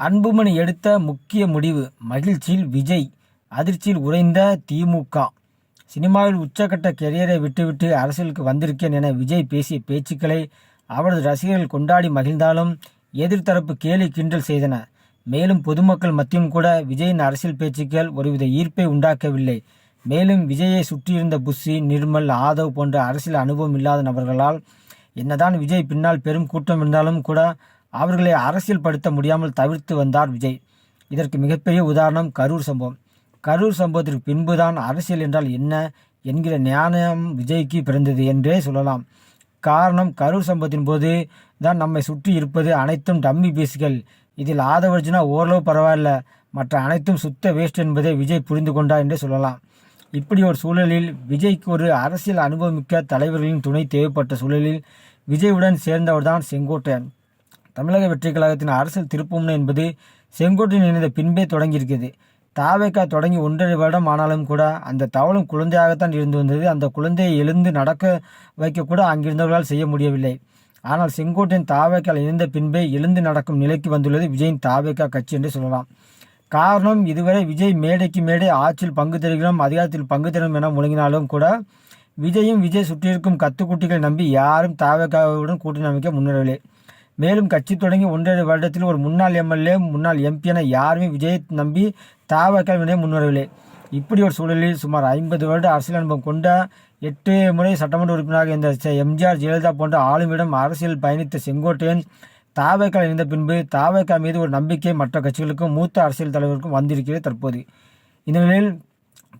அன்புமணி எடுத்த முக்கிய முடிவு மகிழ்ச்சியில் விஜய் அதிர்ச்சியில் உறைந்த திமுக. சினிமாவில் உச்சக்கட்ட கெரியரை விட்டுவிட்டு அரசியலுக்கு வந்திருக்கேன் என விஜய் பேசிய பேச்சுக்களை அவரது ரசிகர்கள் கொண்டாடி மகிழ்ந்தாலும் எதிர்த்தரப்பு கேலி கிண்டல் செய்தன. மேலும் பொதுமக்கள் மத்தியும் கூட விஜயின் அரசியல் பேச்சுக்கள் ஒருவித ஈர்ப்பை உண்டாக்கவில்லை. மேலும் விஜயை சுற்றியிருந்த புஷி நிர்மல் ஆதவ் போன்ற அரசியல் அனுபவம் இல்லாத நபர்களால் என்னதான் விஜய் பின்னால் பெரும் கூட்டம் இருந்தாலும் கூட அவர்களை அரசியல் படுத்த முடியாமல் தவிர்த்து வந்தார் விஜய். இதற்கு மிகப்பெரிய உதாரணம் கரூர் சம்பவம். கரூர் சம்பவத்திற்கு பின்புதான் அரசியல் என்றால் என்ன என்கிற ஞானம் விஜய்க்கு பிறந்தது என்றே சொல்லலாம். காரணம் கரூர் சம்பவத்தின் போது தான் நம்மை சுற்றி இருப்பது அனைத்தும் டம்மி பீஸ்கள். இதில் ஆதவர்ஜுனா ஓரளவு பரவாயில்ல. மற்ற அனைத்தும் சுத்த வேஸ்ட் என்பதை விஜய் புரிந்து கொண்டார் என்றே சொல்லலாம். இப்படி ஒரு சூழலில் விஜய்க்கு ஒரு அரசியல் அனுபவமிக்க தலைவர்களின் துணை தேவைப்பட்ட சூழலில் விஜயுடன் சேர்ந்தவர்தான் செங்கோட்டையன். தமிழக வெற்றி கழகத்தின் அரசியல் திருப்புமுனை என்பது செங்கோட்டின் இணைந்த பின்பே தொடங்கியிருக்கிறது. தாவேக்கா தொடங்கி ஒன்றரை வருடம் ஆனாலும் கூட அந்த தவளும் குழந்தையாகத்தான் இருந்து வந்தது. அந்த குழந்தையை எழுந்து நடக்க வைக்கக்கூட அங்கிருந்தவர்களால் செய்ய முடியவில்லை. ஆனால் செங்கோட்டின் தாவேக்கால் இணைந்த பின்பே எழுந்து நடக்கும் நிலைக்கு வந்துள்ளது விஜயின் தாவேக்கா கட்சி என்று சொல்லலாம். காரணம் இதுவரை விஜய் மேடைக்கு மேடை ஆட்சியில் பங்கு தருகிறோம் அதிகாரத்தில் பங்கு தரும் என முழங்கினாலும் கூட விஜயும் விஜய் சுற்றியிருக்கும் கத்துக்குட்டிகளை நம்பி யாரும் தாவேக்காவுடன் கூட்டணி அமைக்க முன்னேறவில்லை. மேலும் கட்சி தொடங்கி ஒன்றரை வருடத்தில் ஒரு முன்னாள் எம்எல்ஏ முன்னாள் எம்பி என யாருமே விஜயை நம்பி தாவேக்காவினை முன்வரவில்லை. இப்படி ஒரு சூழலில் சுமார் ஐம்பது வருட அரசியல் அனுபவம் கொண்ட எட்டு முறை சட்டமன்ற உறுப்பினராக இருந்த எம்ஜிஆர் ஜெயலலிதா போன்ற ஆளுமிடம் அரசியல் பயணித்த செங்கோட்டையன் தாவேக்கா இணைந்த பின்பு தாவேக்கா மீது ஒரு நம்பிக்கை மற்ற கட்சிகளுக்கும் மூத்த அரசியல் தலைவருக்கும் வந்திருக்கிறது தற்போது. இந்த நிலையில்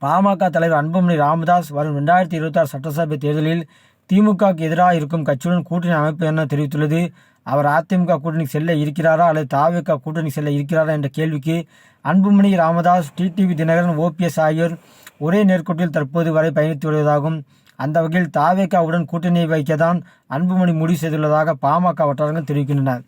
பாமக தலைவர் அன்புமணி ராமதாஸ் வரும் ரெண்டாயிரத்தி இருபத்தாறு சட்டசபை தேர்தலில் திமுகவுக்கு எதிராக இருக்கும் கட்சியுடன் கூட்டணி அமைப்பு என தெரிவித்துள்ளது? அவர் அதிமுக கூட்டணி செல்ல இருக்கிறாரா? அல்லது தாவேக்கா கூட்டணி செல்ல இருக்கிறாரா? என்ற கேள்விக்கு அன்புமணி ராமதாஸ் டிடிவி தினகரன் ஓபிஎஸ் ஆகியோர் ஒரே நேர்கோட்டில் தற்போது வரை பயணித்து வருவதாகும். அந்த வகையில் தாவேக்காவுடன் கூட்டணியை வைக்கத்தான் அன்புமணி முடிவு செய்துள்ளதாக பாமக வட்டாரங்கள் தெரிவிக்கின்றன.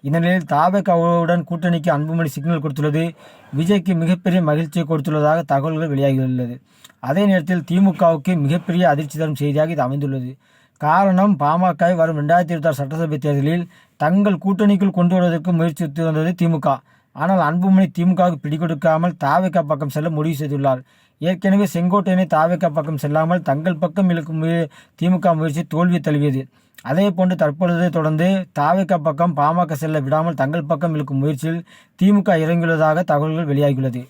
இந்த நிலையில் தாவேக்காவுடன் கூட்டணிக்கு அன்புமணி சிக்னல் கொடுத்துள்ளது. விஜய்க்கு மிகப்பெரிய மகிழ்ச்சியை கொடுத்துள்ளதாக தகவல்கள் வெளியாகியுள்ளது. அதே நேரத்தில் திமுகவுக்கு மிகப்பெரிய அதிர்ச்சி தரும் செய்தியாக இது அமைந்துள்ளது. காரணம் பாமக வரும் ரெண்டாயிரத்தி இருபத்தாறு சட்டசபை தேர்தலில் தங்கள் கூட்டணிக்குள் கொண்டு வருவதற்கு முயற்சித்து வந்தது திமுக. ஆனால் அன்புமணி திமுகவுக்கு பிடிகொடுக்காமல் தாவேக்கா பக்கம் செல்ல முடிவு செய்துள்ளார். ஏற்கனவே செங்கோட்டையனை தாவேக்கா பக்கம் செல்லாமல் தங்கள் பக்கம் இழுக்கும் முய- திமுக முயற்சி தோல்வி தழுவியது. அதே போன்று தற்பொழுது தொடர்ந்து தாவேக்கா பக்கம் பாமக செல்ல விடாமல் தங்கள் பக்கம் இழுக்கும் முயற்சியில் திமுக இறங்கியுள்ளதாக தகவல்கள் வெளியாகியுள்ளது.